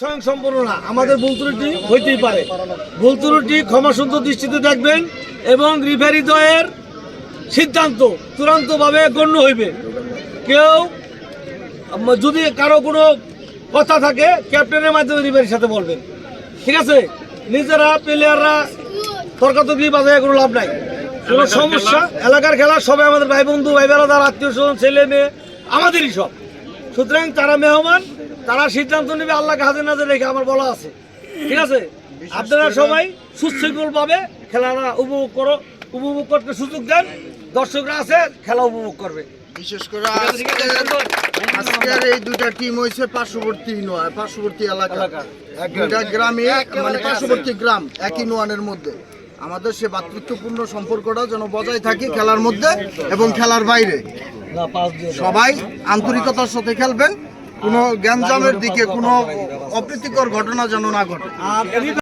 স্বয়ং সম্পূর্ণ না। আমাদের ভুল ত্রুটি হইতেই পারে। ভুল ত্রুটি ক্ষমা সুন্দর দৃষ্টিতে দেখবেন এবং রিফারি দয়ের সিদ্ধান্ত চূড়ান্তভাবে গণ্য হইবে। কেউ যদি কারও কোনো কথা থাকে ক্যাপ্টেনের মাধ্যমে রিফারির সাথে বলবেন। ঠিক আছে? নিজেরা প্লেয়াররা তর্কাতর্কি বাজায় কোনো লাভ নাই। কোনো সমস্যা? এলাকার খেলা সবাই আমাদের ভাই বন্ধু ভাই বেড়াদার আত্মীয় স্বজন ছেলে মেয়ে আমাদেরই সব। সুতরাং তারা মেহমান তারা সিদ্ধান্ত নেবে আল্লাহকে হাজির নাজে রেখে আমার বলা আছে। ঠিক আছে? আপনারা সবাই সুশৃঙ্খল ভাবে খেলাটা উপভোগ করো উপভোগ করতে সুযোগ দেন। দর্শকরা আছে খেলা উপভোগ করবে। বিশেষ করে আজকের এই দুটা টিম হয়েছে পার্শ্ববর্তী নোয়া পার্শ্ববর্তী এলাকা। দুটা গ্রামে। মানে পার্শ্ববর্তী গ্রাম একই নোয়ানের মধ্যে। আমাদের সে ভাতৃত্বপূর্ণ সম্পর্কটা যেন বজায় থাকে খেলার মধ্যে এবং খেলার বাইরে। সবাই আন্তরিকতার সাথে খেলবেন। কোনো গ্যাঞ্জামের দিকে কোনো অপ্রীতিকর ঘটনা যেন না ঘটে।